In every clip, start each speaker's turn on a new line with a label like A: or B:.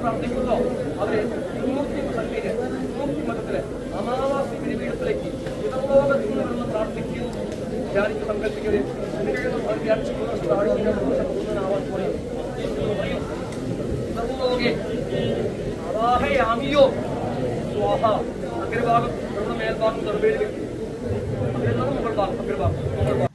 A: പ്രാർത്ഥിക്കുന്നോ അവരെ മൂർത്തി സന്ധ്യയിൽ മൂർത്തി മഠത്തിൽ അമാവാസി ബലിപീഠത്തിലേക്ക് പിതൃലോകത്തിൽ നിന്ന് വരുന്ന പ്രാർത്ഥിക്കുന്നു ധ്യാനിച്ച് സങ്കല്പിക്കുകയും അവാഹയാമിയോ സ്വാഹ അഗ്രഭാഗം നമ്മുടെ മേൽഭാഗം നെറുവേലി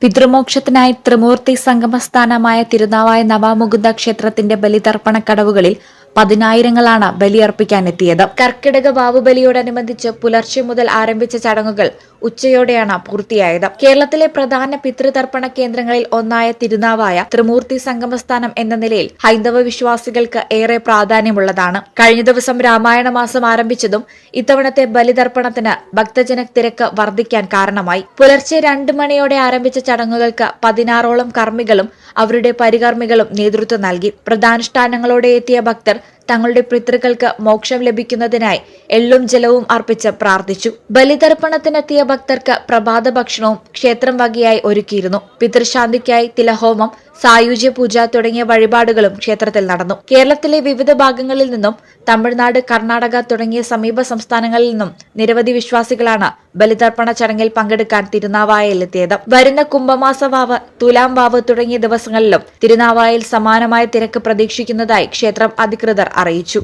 B: പിതൃമോക്ഷത്തിനായി ത്രിമൂർത്തി സംഗമസ്ഥാനമായ തിരുനാവായ നവാമുകുന്ദ ക്ഷേത്രത്തിന്റെ ബലിതർപ്പണ കടവുകളിൽ പതിനായിരങ്ങളാണ് ബലിയർപ്പിക്കാനെത്തിയത്. കർക്കിടക വാവുബലിയോടനുബന്ധിച്ച് പുലർച്ചെ മുതൽ ആരംഭിച്ച ചടങ്ങുകൾ ഉച്ചയോടെയാണ് പൂർത്തിയായത്. കേരളത്തിലെ പ്രധാന പിതൃതർപ്പണ കേന്ദ്രങ്ങളിൽ ഒന്നായ തിരുനാവായ ത്രിമൂർത്തി സംഗമസ്ഥാനം എന്ന നിലയിൽ ഹൈന്ദവ വിശ്വാസികൾക്ക് ഏറെ പ്രാധാന്യമുള്ളതാണ്. കഴിഞ്ഞ ദിവസം രാമായണ മാസം ആരംഭിച്ചതും ഇത്തവണത്തെ ബലിതർപ്പണത്തിന് ഭക്തജന തിരക്ക് വർദ്ധിക്കാൻ കാരണമായി. പുലർച്ചെ രണ്ട് മണിയോടെ ആരംഭിച്ച ചടങ്ങുകൾക്ക് പതിനാറോളം കർമ്മികളും അവരുടെ പരികർമ്മികളും നേതൃത്വം നൽകി. പ്രധാനുഷ്ഠാനങ്ങളോടെ എത്തിയ ഭക്തർ തങ്ങളുടെ പിതൃക്കൾക്ക് മോക്ഷം ലഭിക്കുന്നതിനായി എള്ളും ജലവും അർപ്പിച്ച് പ്രാർത്ഥിച്ചു. ബലിതർപ്പണത്തിനെത്തിയ ഭക്തർക്ക് പ്രഭാത ഭക്ഷണവും ക്ഷേത്രം വകയായി ഒരുക്കിയിരുന്നു. പിതൃശാന്തിക്കായി തിലഹോമം സായുജ്യ പൂജ തുടങ്ങിയ വഴിപാടുകളും ക്ഷേത്രത്തിൽ നടന്നു. കേരളത്തിലെ വിവിധ ഭാഗങ്ങളിൽ നിന്നും തമിഴ്നാട് കർണാടക തുടങ്ങിയ സമീപ സംസ്ഥാനങ്ങളിൽ നിന്നും നിരവധി വിശ്വാസികളാണ് ബലിതർപ്പണ ചടങ്ങിൽ പങ്കെടുക്കാൻ തിരുനാവായയിലെത്തിയത് വരുന്ന കുംഭമാസ വാവ് തുലാം വാവ് തുടങ്ങിയ ദിവസങ്ങളിലും തിരുനാവായയിൽ സമാനമായ തിരക്ക് പ്രതീക്ഷിക്കുന്നതായി ക്ഷേത്രം അധികൃതർ അറിയിച്ചു.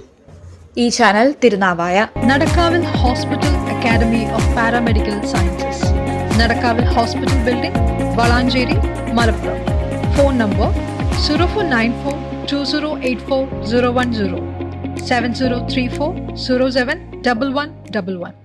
B: ഈ channel Thirunavaya.
C: നടക്കാവിൽ hospital academy of paramedical sciences. നടക്കാവിൽ hospital building Valanchery Malappuram. Phone number 0494 2084 010 7034 07 1111.